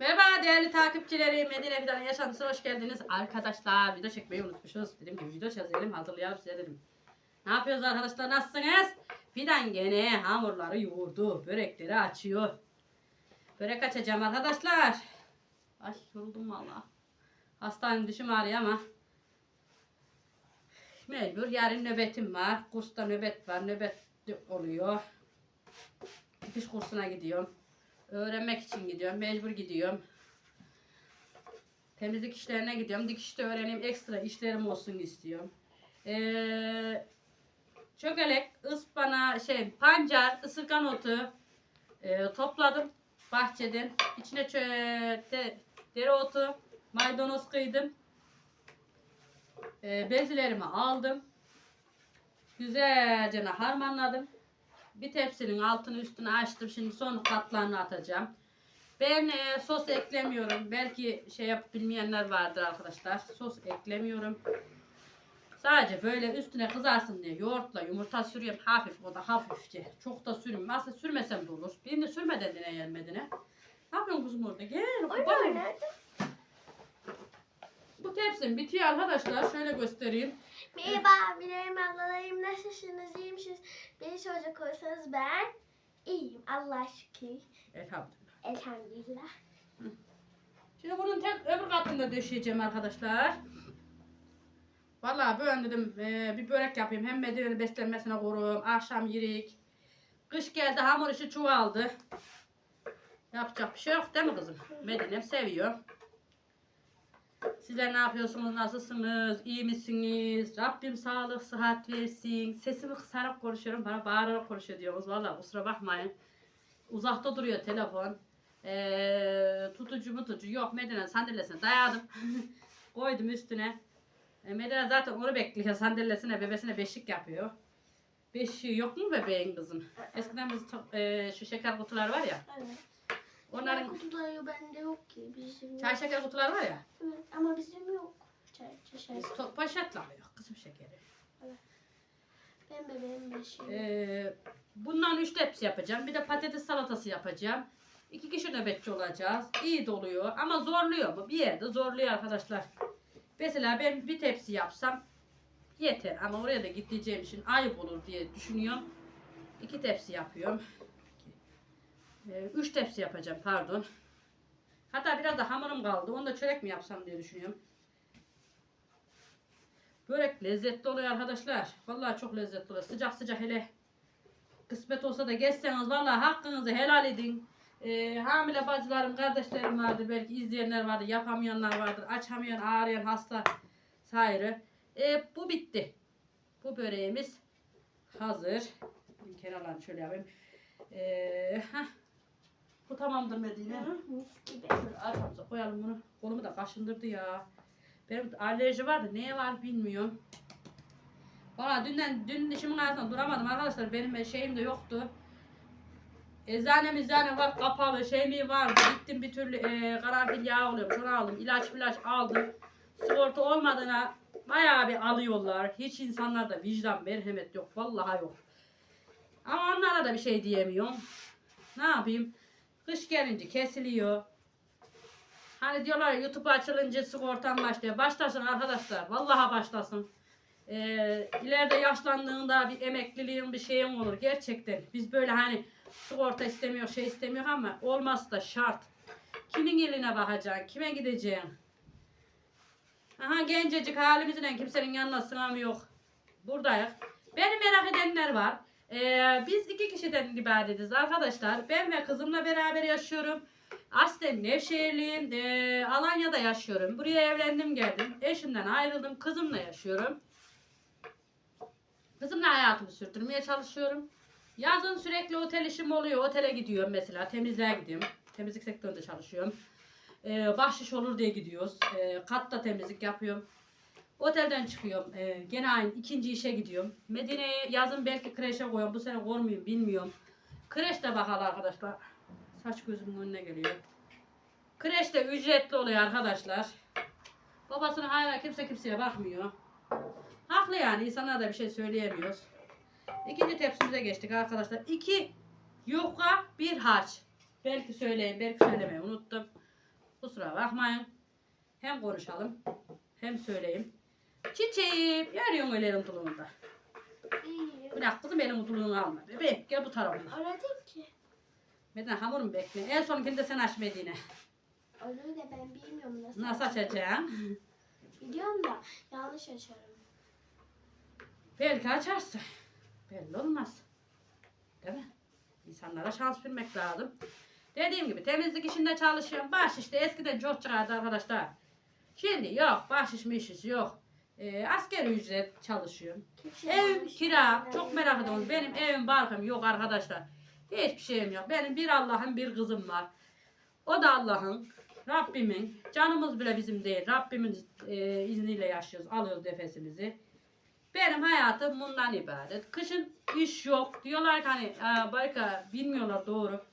Merhaba değerli takipçilerim. Medine Fidan'ın yaşantısına hoş geldiniz. Arkadaşlar video çekmeyi unutmuşuz. Dedim ki video çizelim hazırlayalım size dedim. Ne yapıyoruz arkadaşlar nasılsınız? Fidan gene hamurları yoğurdu. Börekleri açıyor. Börek açacağım arkadaşlar. Ay yoruldum valla. Hastane dişim ağrıyor ama. Mecbur yarın nöbetim var. Kursta nöbet var. Nöbet oluyor. Dikiş kursuna gidiyorum. Öğrenmek için gidiyorum. Mecbur gidiyorum. Temizlik işlerine gidiyorum. Dikişte öğreneyim. Ekstra işlerim olsun istiyorum. Ee, çökelek, ıspana, şey, pancar, ısırgan otu e, topladım bahçeden. İçine çö de, dereotu, maydanoz kıydım. E, bezilerimi aldım. Güzelce harmanladım. Bir tepsinin altını üstünü açtım. Şimdi son katlarını atacağım. Ben e, sos eklemiyorum. Belki şey yap bilmeyenler vardır arkadaşlar. Sos eklemiyorum. Sadece böyle üstüne kızarsın diye yoğurtla yumurta sürüyorum hafif o da hafifçe. Çok da sürmüyorum. Aslında sürmesem de olur. Birini sürme dediğine gelmediğine. Ne yapıyorsun kızım orada? Gel. Nerede? Bu tepsim bitiyor arkadaşlar. Şöyle göstereyim. Merhaba, benim ablalarım nasılsınız, iyi misiniz? Beni soracak olursanız ben iyiyim, Allah şükür. Elhamdülillah. Elhamdülillah. Şimdi bunun tek öbür katında döşeyeceğim arkadaşlar. Vallahi böyle dedim eee, bir börek yapayım. Hem Medine'nin beslenmesine koruyorum. Akşam yirik. Kış geldi hamur işi çoğaldı. Yapacak bir şey yok değil mi kızım? Medine'm seviyor. Sizler ne yapıyorsunuz? Nasılsınız? İyi misiniz? Rabbim sağlık, sıhhat versin. Sesimi kısarak konuşuyorum. Bana bağırarak konuşuyor diyorsunuz. Vallahi kusura bakmayın. Uzakta duruyor telefon. Ee, tutucu mutucu yok Medine sandalyesine dayadım. Koydum üstüne. E, Medine zaten onu bekliyor sandalyesine bebesine beşik yapıyor. Beşiği yok mu bebeğin kızım? Eskiden biz to- e, şu şeker kutuları var ya. Evet. Onların kutuları bende yok ki, bizim yok. çay şeker kutuları var ya. Evet, ama bizim yok. Çay, çay, çay. Biz to- poşetle alıyor kızım şekeri. Ben bebeğim beşiğim. Ee, bundan üç tepsi yapacağım. Bir de patates salatası yapacağım. İki kişi nöbetçi olacağız. İyi doluyor ama zorluyor mu? Bir yerde zorluyor arkadaşlar. Mesela ben bir tepsi yapsam yeter ama oraya da gideceğim için ayıp olur diye düşünüyorum. İki tepsi yapıyorum. Ee, üç tepsi yapacağım pardon. Hatta biraz da hamurum kaldı. Onu da çörek mi yapsam diye düşünüyorum. Börek lezzetli oluyor arkadaşlar. Vallahi çok lezzetli oluyor. Sıcak sıcak hele kısmet olsa da geçseniz vallahi hakkınızı helal edin. Ee, hamile bacılarım, kardeşlerim vardır. Belki izleyenler vardır, yapamayanlar vardır. Açamayan, ağrıyan, hasta sayrı. Ee, bu bitti. Bu böreğimiz hazır. Kenarlarını şöyle yapayım. Ee, heh. Bu tamamdır Medine. Hı, mis gibi. Şöyle arkamıza koyalım bunu. Kolumu da kaşındırdı ya. Benim alerji vardı. Neye var bilmiyorum. Valla dünden dün dişimin altında duramadım arkadaşlar. Benim şeyim de yoktu. Eczane mizane var kapalı şey mi vardı. Gittim bir türlü e, karanfil yağı oluyor. Şunu aldım. ilaç ilaç aldım. Sigorta olmadığına bayağı bir alıyorlar. Hiç insanlarda vicdan merhamet yok. Vallahi yok. Ama onlara da bir şey diyemiyorum. Ne yapayım? Kış gelince kesiliyor. Hani diyorlar YouTube açılınca sigortan başlıyor. Başlasın arkadaşlar. Vallahi başlasın. Ee, ileride yaşlandığında bir emekliliğin bir şeyin olur. Gerçekten. Biz böyle hani sigorta istemiyor, şey istemiyor ama olmazsa da şart. Kimin eline bakacaksın? Kime gideceksin? Aha gencecik halimizle kimsenin yanına sığamıyor. Buradayız. Beni merak edenler var. Ee, biz iki kişiden ibaretiz arkadaşlar. Ben ve kızımla beraber yaşıyorum. Aslen Nevşehirliyim. Ee, Alanya'da yaşıyorum. Buraya evlendim geldim. Eşimden ayrıldım. Kızımla yaşıyorum. Kızımla hayatımı sürdürmeye çalışıyorum. Yazın sürekli otel işim oluyor. Otele gidiyorum mesela. Temizliğe gidiyorum. Temizlik sektöründe çalışıyorum. Ee, bahşiş olur diye gidiyoruz. Ee, katta temizlik yapıyorum. Otelden çıkıyorum. Ee, gene aynı ikinci işe gidiyorum. Medine'ye yazın belki kreşe koyuyorum. Bu sene koymayayım bilmiyorum. Kreşte bakalım arkadaşlar. Saç gözümün önüne geliyor. Kreşte ücretli oluyor arkadaşlar. Babasının hala kimse kimseye bakmıyor. Haklı yani insanlar da bir şey söyleyemiyoruz. İkinci tepsimize geçtik arkadaşlar. İki yufka bir harç. Belki söyleyeyim belki söylemeyi unuttum. Kusura bakmayın. Hem konuşalım hem söyleyeyim. Çiçeğim. Yarıyorsun öyle elin tuluğunda. İyi. Bırak kızım elin tuluğunu alma. Bebeğim gel bu tarafına. Aradım ki. Medine hamur mu bekle? En sonunkini de sen aç Medine. Onu da ben bilmiyorum nasıl. Nasıl açacaksın? Biliyorum da yanlış açarım. Belki açarsın. Belli olmaz. Değil mi? İnsanlara şans vermek lazım. Dediğim gibi temizlik işinde çalışıyorum. Baş işte eskiden çok çıkardı arkadaşlar. Şimdi yok. Baş iş mişiş yok. Ee, askeri ücret çalışıyorum. Kimse Evim kira. Çok merak ediyorum. Benim evim barkım yok arkadaşlar. Hiçbir şeyim yok. Benim bir Allah'ın bir kızım var. O da Allah'ın. Rabbimin. Canımız bile bizim değil. Rabbimin e, izniyle yaşıyoruz. Alıyoruz nefesimizi. Benim hayatım bundan ibaret. Kışın iş yok. Diyorlar ki hani "Aa, Bayka bilmiyorlar doğru.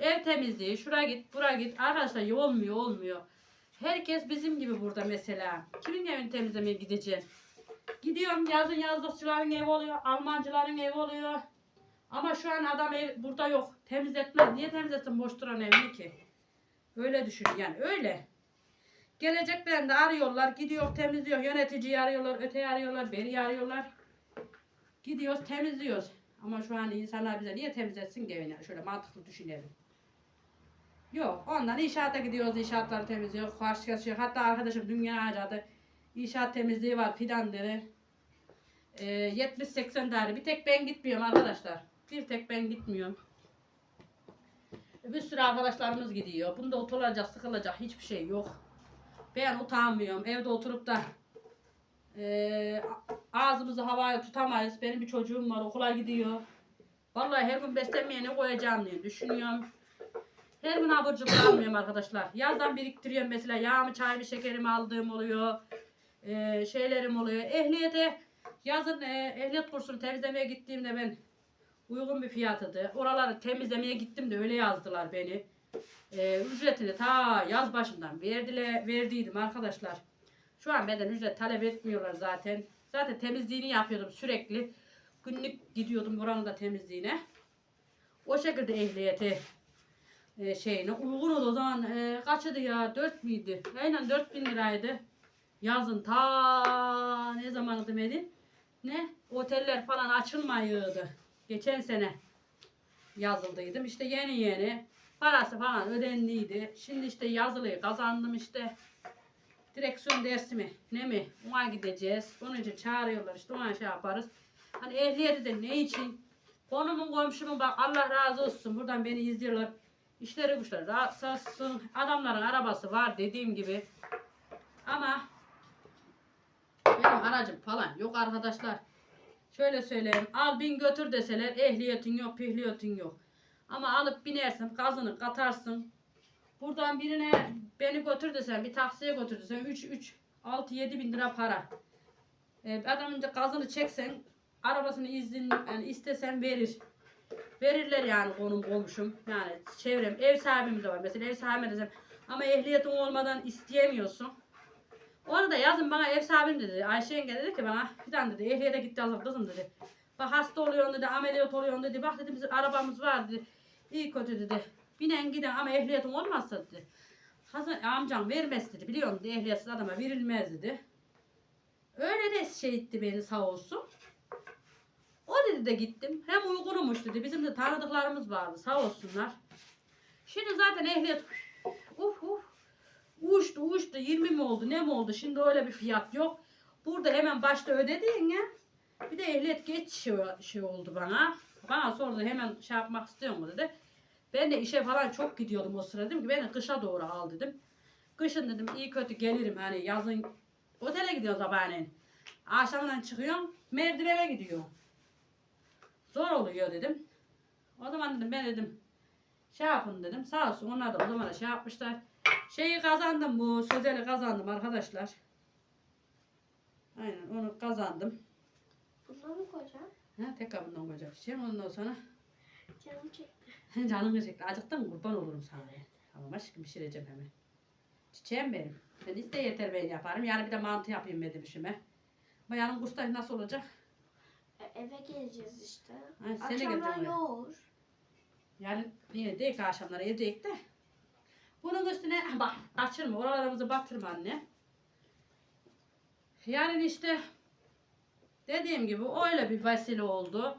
Ev temizliği, şuraya git, buraya git. Arkadaşlar olmuyor, olmuyor. Herkes bizim gibi burada mesela. Kimin evini temizlemeye gideceğim? Gidiyorum yazın yazlıkçıların evi oluyor, Almancıların evi oluyor. Ama şu an adam ev burada yok. Temizletmez. Niye temizletsin boş duran evini ki? Öyle düşün yani öyle. Geleceklerinde arıyorlar, gidiyor temizliyor, yöneticiyi arıyorlar, öteyi arıyorlar, beri arıyorlar. Gidiyoruz temizliyoruz. Ama şu an insanlar bize niye temizletsin ki evini? Şöyle mantıklı düşünelim. Yok ondan inşaata gidiyoruz, inşaatları temizliyor, karşı karşıya. Hatta arkadaşım dünya harcadı. İnşaat temizliği var fidanları. Ee, 70-80 tane. Bir tek ben gitmiyorum arkadaşlar. Bir tek ben gitmiyorum. Bir sürü arkadaşlarımız gidiyor. Bunda oturulacak, sıkılacak hiçbir şey yok. Ben utanmıyorum. Evde oturup da eee, ağzımızı havaya tutamayız. Benim bir çocuğum var okula gidiyor. Vallahi her gün beslenmeye ne koyacağım diye düşünüyorum. Her gün abur almıyorum arkadaşlar. Yazdan biriktiriyorum mesela yağımı, çayımı, şekerimi aldığım oluyor. Eee, şeylerim oluyor. Ehliyete yazın eee, ehliyet kursunu temizlemeye gittiğimde ben uygun bir fiyatıdı. Oraları temizlemeye gittim de öyle yazdılar beni. Ee, ücretini ta yaz başından verdiler, verdiydim arkadaşlar. Şu an benden ücret talep etmiyorlar zaten. Zaten temizliğini yapıyordum sürekli. Günlük gidiyordum buranın da temizliğine. O şekilde ehliyeti e, şeyine uygun oldu o zaman e, kaçıydı ya 4 müydü? Aynen 4000 liraydı. Yazın ta ne zamanıydı Medin? Ne? Oteller falan açılmayıyordu. Geçen sene yazıldıydım. İşte yeni yeni parası falan ödendiydi. Şimdi işte yazılıyı kazandım işte. Direksiyon dersi mi ne mi ona gideceğiz. Onun için çağırıyorlar işte ona şey yaparız. Hani ehliyeti de ne için? Konumun komşumun bak Allah razı olsun buradan beni izliyorlar. İşleri güçleri rahatsız olsun. Adamların arabası var dediğim gibi. Ama benim aracım falan yok arkadaşlar. Şöyle söyleyeyim. Al bin götür deseler ehliyetin yok, pihliyetin yok. Ama alıp binersin, gazını katarsın. Buradan birine beni götür desen, bir taksiye götür desen 3, 3, 6, 7 bin lira para. Ee, adamın da gazını çeksen, arabasını izin, yani istesen verir. Verirler yani konum komşum. Yani çevrem, ev sahibim de var. Mesela ev sahibime desem ama ehliyetin olmadan isteyemiyorsun. Onu da yazın bana ev sahibim dedi. Ayşe yenge dedi ki bana fidan dedi ehliyete gitti alır kızım dedi. Bak hasta oluyorsun dedi ameliyat oluyorsun dedi. Bak dedi bizim arabamız var dedi. İyi kötü dedi. Binen giden ama ehliyetin olmazsa dedi. Hasan amcam vermez dedi. Biliyor musun ehliyetsiz adama verilmez dedi. Öyle de şey etti beni sağ olsun. Dedi de gittim. Hem uygunmuş dedi. Bizim de tanıdıklarımız vardı sağ olsunlar. Şimdi zaten ehliyet uf uf Uçtu uçtu 20 mi oldu ne mi oldu şimdi öyle bir fiyat yok. Burada hemen başta ödedin ya. Bir de ehliyet geç şey, şey oldu bana. Bana sordu hemen şey yapmak istiyor mu dedi. Ben de işe falan çok gidiyordum o sırada. Dedim ki beni kışa doğru al dedim. Kışın dedim iyi kötü gelirim hani yazın otele gidiyor sabahleyin. Akşamdan çıkıyorum merdivene gidiyor. Zor oluyor dedim. O zaman dedim ben dedim şey yapın dedim. Sağ olsun onlar da o zaman da şey yapmışlar. Şeyi kazandım bu sözeli kazandım arkadaşlar. Aynen onu kazandım. Bunları mı koyacağım? Ha, tek kabından koyacağım. Şey ondan sonra Canım çekti. canını çekti. Acıktın mı kurban olurum sana. ya. Tamam aşkım pişireceğim hemen. Çiçeğim benim. Ben iste yeter ben yaparım. Yani bir de mantı yapayım dedim işime. Ama yarın kurslar nasıl olacak? E, eve geleceğiz işte. Ha, seni oraya. yoğur. Yani niye değil ki akşamları evdeyik de. Bunun üstüne bak kaçırma oralarımızı batırma anne. Yani işte dediğim gibi öyle bir vesile oldu.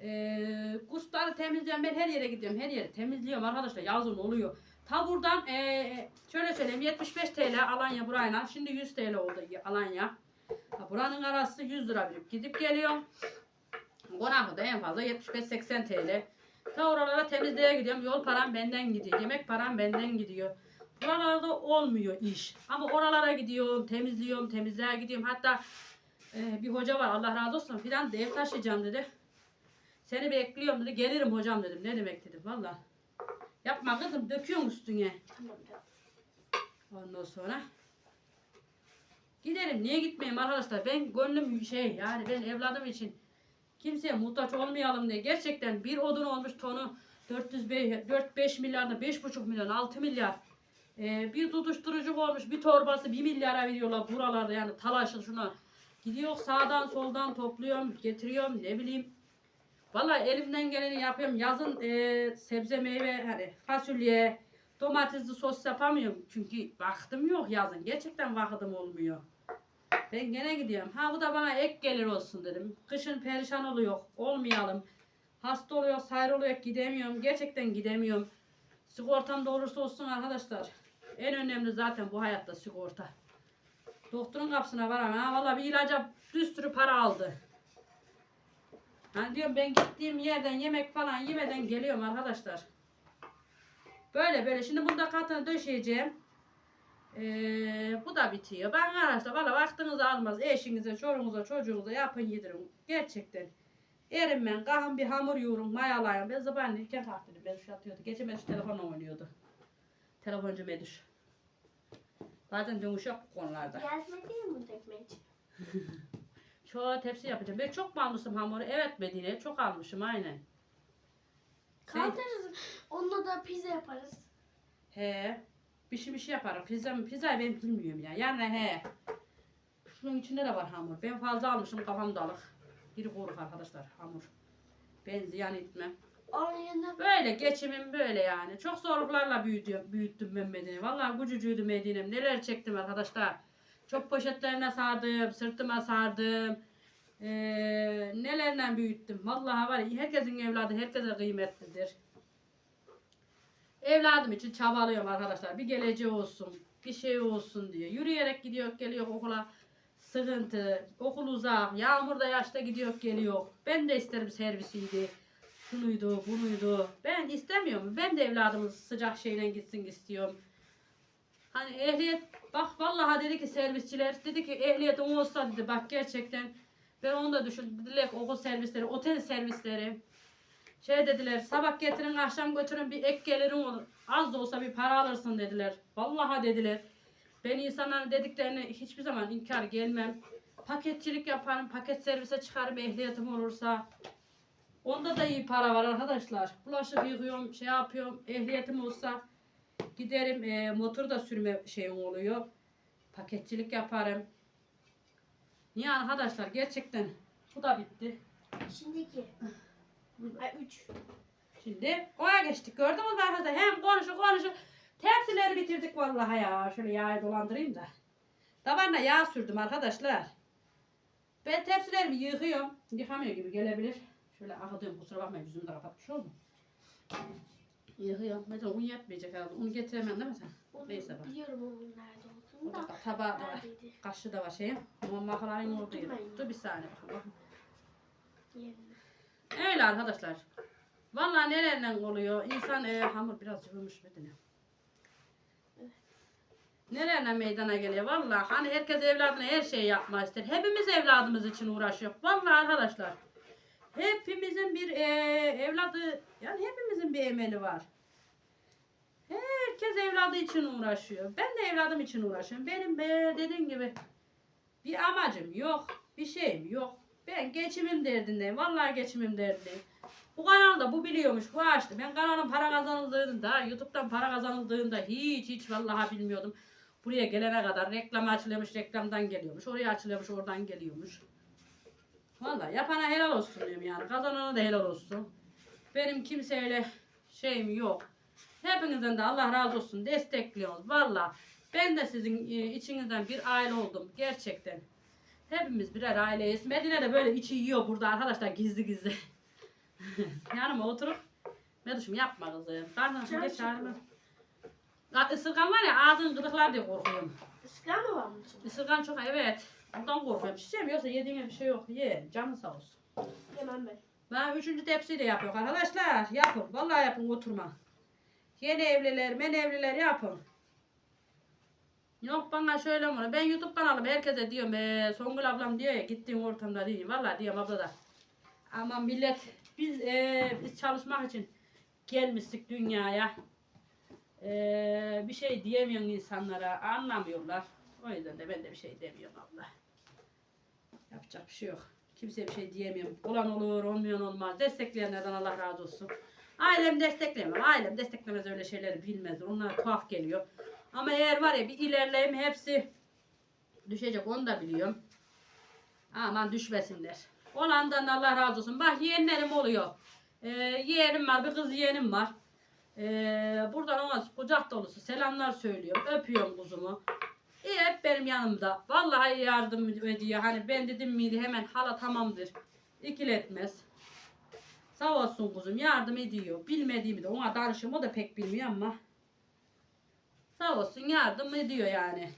Ee, kursları temizliyorum ben her yere gidiyorum her yeri temizliyorum arkadaşlar yazın oluyor. Ta buradan ee, şöyle söyleyeyim 75 TL Alanya burayla şimdi 100 TL oldu Alanya. Buranın arası 100 lira verip gidip geliyorum. Konağı da en fazla 75-80 TL. Ta oralara temizliğe gidiyorum. Yol param benden gidiyor. Yemek param benden gidiyor. Buralarda olmuyor iş. Ama oralara gidiyorum, temizliyorum, temizliğe gidiyorum. Hatta e, bir hoca var Allah razı olsun filan ev taşıyacağım dedi. Seni bekliyorum dedi. Gelirim hocam dedim. Ne demek dedim valla. Yapma kızım döküyorum üstüne. Ondan sonra giderim. Niye gitmeyeyim arkadaşlar? Ben gönlüm şey yani ben evladım için kimseye muhtaç olmayalım diye. Gerçekten bir odun olmuş tonu 405 milyarda 5,5 milyon 6 milyar. Ee, bir tutuşturucu olmuş bir torbası 1 milyara veriyorlar buralarda yani talaşın şuna. Gidiyor sağdan soldan topluyorum getiriyorum ne bileyim. Vallahi elimden geleni yapıyorum. Yazın e, sebze meyve hani fasulye, domatesli sos yapamıyorum. Çünkü vaktim yok yazın. Gerçekten vaktim olmuyor. Ben gene gidiyorum. Ha bu da bana ek gelir olsun dedim. Kışın perişan oluyor. Olmayalım. Hasta oluyor, sayır oluyor. Gidemiyorum. Gerçekten gidemiyorum. Sigortam da olursa olsun arkadaşlar. En önemli zaten bu hayatta sigorta. Doktorun kapısına varan ha valla bir ilaca bir sürü para aldı. Hani diyorum ben gittiğim yerden yemek falan yemeden geliyorum arkadaşlar. Böyle böyle. Şimdi bunda katını döşeyeceğim. Ee, bu da bitiyor. Ben arkadaşlar valla vaktinizi almaz. Eşinize, çocuğunuza, çocuğunuza yapın yedirin. Gerçekten. Erim ben kahım bir hamur yoğurun, mayalayın. Ben zaten ilken kalktım. Meduş yatıyordu. Gece Meduş telefonla oynuyordu. Telefoncu Meduş. Bazen dönüş yok bu konularda. Gelmedi mi bu dökmek? Şu tepsi yapacağım. Ben çok mu almışım hamuru? Evet Medine. Çok almışım aynen. Sen- Kaldırırız. Onunla da pizza yaparız. He. Bir şey bir şey yaparım. Pizza mı? Pizzayı ben bilmiyorum ya. Yani he. Şunun içinde de var hamur. Ben fazla almışım kafam dalık. Bir koruk arkadaşlar hamur. Ben ziyan etmem. Böyle geçimim böyle yani. Çok zorluklarla büyüdüm, büyüttüm ben Medine'yi. Vallahi gücücüydü Medine'm. Neler çektim arkadaşlar. Çok poşetlerine sardım, sırtıma sardım. Ee, nelerle büyüttüm. Vallahi var ya herkesin evladı herkese kıymetlidir. Evladım için çabalıyorum arkadaşlar. Bir geleceği olsun, bir şey olsun diye. Yürüyerek gidiyor, geliyor okula. Sıkıntı, okul uzak, yağmurda yaşta gidiyor, geliyor. Ben de isterim servisiydi şunuydu, bunuydu. Ben istemiyorum. Ben de evladımız sıcak şeyle gitsin istiyorum. Hani ehliyet, bak vallahi dedi ki servisçiler, dedi ki ehliyetin olsa dedi bak gerçekten ben onu da düşündüm. Okul servisleri, otel servisleri. Şey dediler sabah getirin akşam götürün bir ek gelirin olur. Az da olsa bir para alırsın dediler. Vallahi dediler. Ben insanların dediklerine hiçbir zaman inkar gelmem. Paketçilik yaparım, paket servise çıkarım ehliyetim olursa. Onda da iyi para var arkadaşlar. Bulaşık yıkıyorum, şey yapıyorum. Ehliyetim olsa giderim e, motor da sürme şeyim oluyor. Paketçilik yaparım. Niye arkadaşlar gerçekten bu da bitti. şimdiki. Ay üç. Şimdi oya geçtik gördünüz mü arkadaşlar? Hem konuşu konuşu. Tepsileri bitirdik vallahi ya. Şöyle yağı dolandırayım da. Tabanına yağ sürdüm arkadaşlar. Ben tepsilerimi yıkıyorum. Yıkamıyor gibi gelebilir. Şöyle akıtıyorum kusura bakmayın yüzümü de kapatmış oldum. Yıkıyorum. Mesela un yetmeyecek herhalde. Un getiremem değil mi sen? Onu Neyse bak. Biliyorum onun nerede olduğunu Orada da. tabağı da var. Neredeydi? Kaşığı da var şeyim. Ama makarnanın orada Unuttum ben. Dur bir saniye bakalım. Yerine. Öyle arkadaşlar. Vallahi nelerle oluyor. İnsan e, hamur biraz yığılmış bedene. Nelerle meydana geliyor. Vallahi hani herkes evladına her şeyi yapmak ister. Hepimiz evladımız için uğraşıyor. Vallahi arkadaşlar. Hepimizin bir e, evladı yani hepimizin bir emeli var. Herkes evladı için uğraşıyor. Ben de evladım için uğraşıyorum. Benim be dediğim gibi bir amacım yok. Bir şeyim yok. Ben geçimim derdindeyim. Vallahi geçimim derdindeyim. Bu kanalda bu biliyormuş. Bu açtı. Ben kanalın para kazanıldığında, YouTube'dan para kazanıldığında hiç hiç vallahi bilmiyordum. Buraya gelene kadar reklam açılıyormuş, reklamdan geliyormuş. Oraya açılıyormuş, oradan geliyormuş. Vallahi yapana helal olsun diyorum yani. Kazanana da helal olsun. Benim kimseyle şeyim yok. Hepinizden de Allah razı olsun destekliyorsunuz. Valla ben de sizin e, içinizden bir aile oldum. Gerçekten. Hepimiz birer aileyiz. Medine de böyle içi yiyor burada arkadaşlar gizli gizli. Yanıma oturup Meduşum yapma kızım. Çekiyor. ağrına. Ya Isırgan var ya ağzın gıdıklar diye korkuyorum. Iskar mı var mı içinde? Isırgan çok evet. Ondan korkuyorum. Şişem yoksa yediğine bir şey yok. Ye. Canın sağ olsun. Yemem ben. Ben üçüncü tepsiyi de yapıyor arkadaşlar. Yapın. Vallahi yapın oturma. Yeni evliler, men evliler yapın. Yok bana şöyle mi? Ben YouTube kanalım herkese diyorum. E, Songül ablam diyor ya gittiğin ortamda diyeyim. Vallahi diyorum abla da. Ama millet biz e, biz çalışmak için gelmiştik dünyaya. E, bir şey diyemiyorum insanlara. Anlamıyorlar. O yüzden de ben de bir şey demiyorum abla. Yapacak bir şey yok. Kimseye bir şey diyemiyorum. Olan olur, olmayan olmaz. Destekleyenlerden Allah razı olsun. Ailem desteklemiyor. Ailem desteklemez öyle şeyleri bilmez. Onlara tuhaf geliyor. Ama eğer var ya bir ilerleyeyim hepsi düşecek onu da biliyorum. Aman düşmesinler. Olandan da Allah razı olsun. Bak yeğenlerim oluyor. Ee, yeğenim var, bir kız yeğenim var. Ee, buradan ona kucak dolusu selamlar söylüyorum. Öpüyorum kuzumu. İyi hep benim yanımda. Vallahi yardım ediyor. Hani ben dedim miydi hemen hala tamamdır. İkiletmez. Sağ olsun kuzum yardım ediyor. Bilmediğimi de ona danışım o da pek bilmiyor ama. Sağ olsun yardım ediyor yani.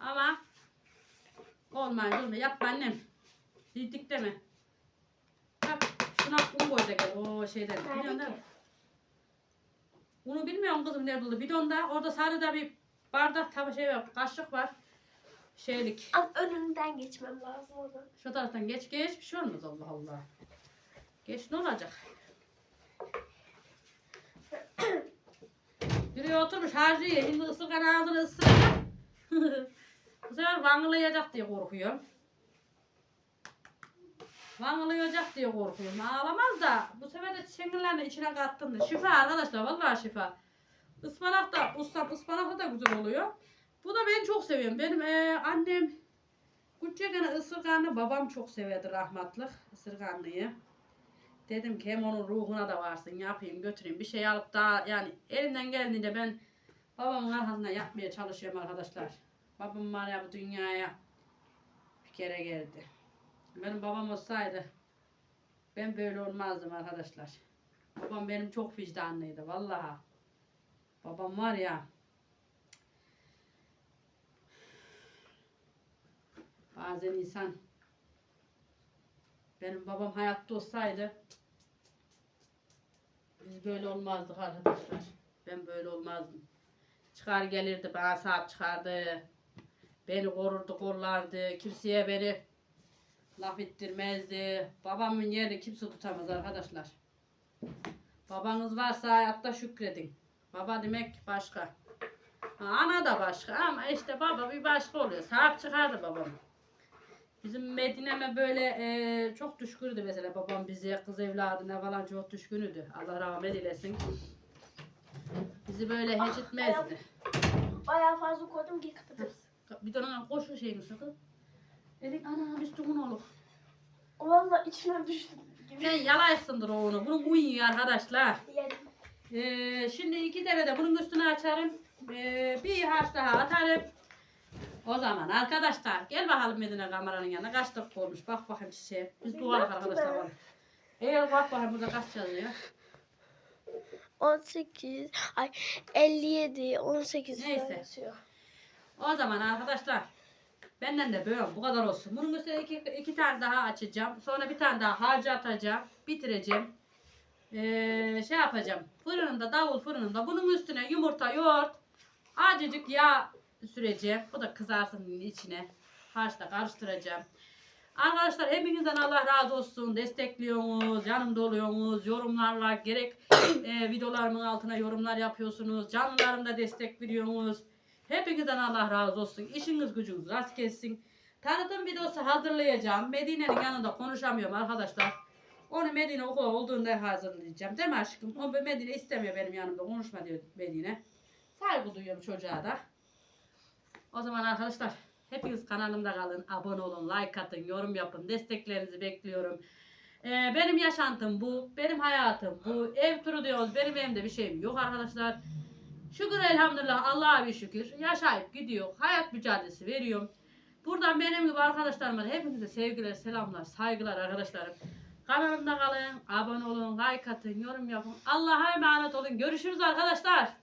Ama olmayınca olmuyor. Yapma annem. Dedik deme. Bak şuna un koy da gel. O şeyden. Biliyorsun Nerede değil ki? mi? Bunu bilmiyorum kızım nerede oldu. Bidonda orada sarıda bir bardak tabi şey var. Kaşık var. Şeylik. Ama önünden geçmem lazım onun. Şu taraftan geç geç bir şey olmaz Allah Allah. Geç ne olacak? Biri oturmuş harcıyor. Şimdi ısırgan ağzını ısıracak. Bu sefer vangılayacak diye korkuyorum. Vangılayacak diye korkuyorum. Ağlamaz da bu sefer de çengellerini içine kattım da. Şifa arkadaşlar vallahi şifa. Ispanak da ustam ıspanaklı da güzel oluyor. Bu da ben çok seviyorum. Benim eee, annem Küçükken ısırganı babam çok severdi rahmatlık ısırganlıyı. Dedim ki hem onun ruhuna da varsın yapayım götüreyim bir şey alıp da yani elimden geldiğince ben babamın arkasında yapmaya çalışıyorum arkadaşlar. Babam var ya bu dünyaya bir kere geldi. Benim babam olsaydı ben böyle olmazdım arkadaşlar. Babam benim çok vicdanlıydı vallahi. Babam var ya Bazen insan benim babam hayatta olsaydı biz böyle olmazdık arkadaşlar. Ben böyle olmazdım. Çıkar gelirdi bana sahip çıkardı. Beni korurdu kollardı. Kimseye beni laf ettirmezdi. Babamın yerini kimse tutamaz arkadaşlar. Babanız varsa hayatta şükredin. Baba demek başka. Ha, Ana da başka ama işte baba bir başka oluyor. Sahip çıkardı babam. Bizim Medine'me böyle e, çok düşkündü mesela babam bize kız evladına falan çok düşkünüdü. Allah rahmet eylesin. Bizi böyle hiç etmezdi. Bayağı fazla koydum ki kapatırız. Bir dönem koşu şeyini sakın. Dedik ana biz tuğun olur. Valla içine düştüm. Sen yalaysındır o onu. Bunun uyuyor arkadaşlar. Yedim. Ee, şimdi iki tane de bunun üstüne açarım. Ee, bir harç daha atarım. O zaman arkadaşlar gel bakalım Medine kameranın yanına kaç dakika olmuş bak bakayım çiçeğe. Biz duvarlık arkadaşlar var. Eğer bak bakayım burada kaç yazıyor. 18, ay 57, 18 Neyse. yazıyor. O zaman arkadaşlar benden de böyle bu kadar olsun. Bunun üstüne iki, iki tane daha açacağım. Sonra bir tane daha harcı atacağım. Bitireceğim. Ee, şey yapacağım. Fırınımda davul fırınımda bunun üstüne yumurta yoğurt azıcık yağ süreceğim. Bu da kızarsın içine. Harçla karıştıracağım. Arkadaşlar hepinizden Allah razı olsun. Destekliyorsunuz, yanımda oluyorsunuz. Yorumlarla gerek e, videolarımın altına yorumlar yapıyorsunuz. Canlılarımda destek veriyorsunuz. Hepinizden Allah razı olsun. İşiniz gücünüz rast gelsin. Tanıtım videosu hazırlayacağım. Medine'nin yanında konuşamıyorum arkadaşlar. Onu Medine okula olduğunda hazırlayacağım. Değil mi aşkım? O Medine istemiyor benim yanımda konuşma diyor Medine. Saygı duyuyorum çocuğa da. O zaman arkadaşlar hepiniz kanalımda kalın. Abone olun, like atın, yorum yapın. Desteklerinizi bekliyorum. Ee, benim yaşantım bu. Benim hayatım bu. Ev turu diyoruz. Benim evimde bir şeyim yok arkadaşlar. Şükür elhamdülillah Allah'a bir şükür. Yaşayıp gidiyor. Hayat mücadelesi veriyorum. Buradan benim gibi arkadaşlarıma da hepinize sevgiler, selamlar, saygılar arkadaşlarım. Kanalımda kalın, abone olun, like atın, yorum yapın. Allah'a emanet olun. Görüşürüz arkadaşlar.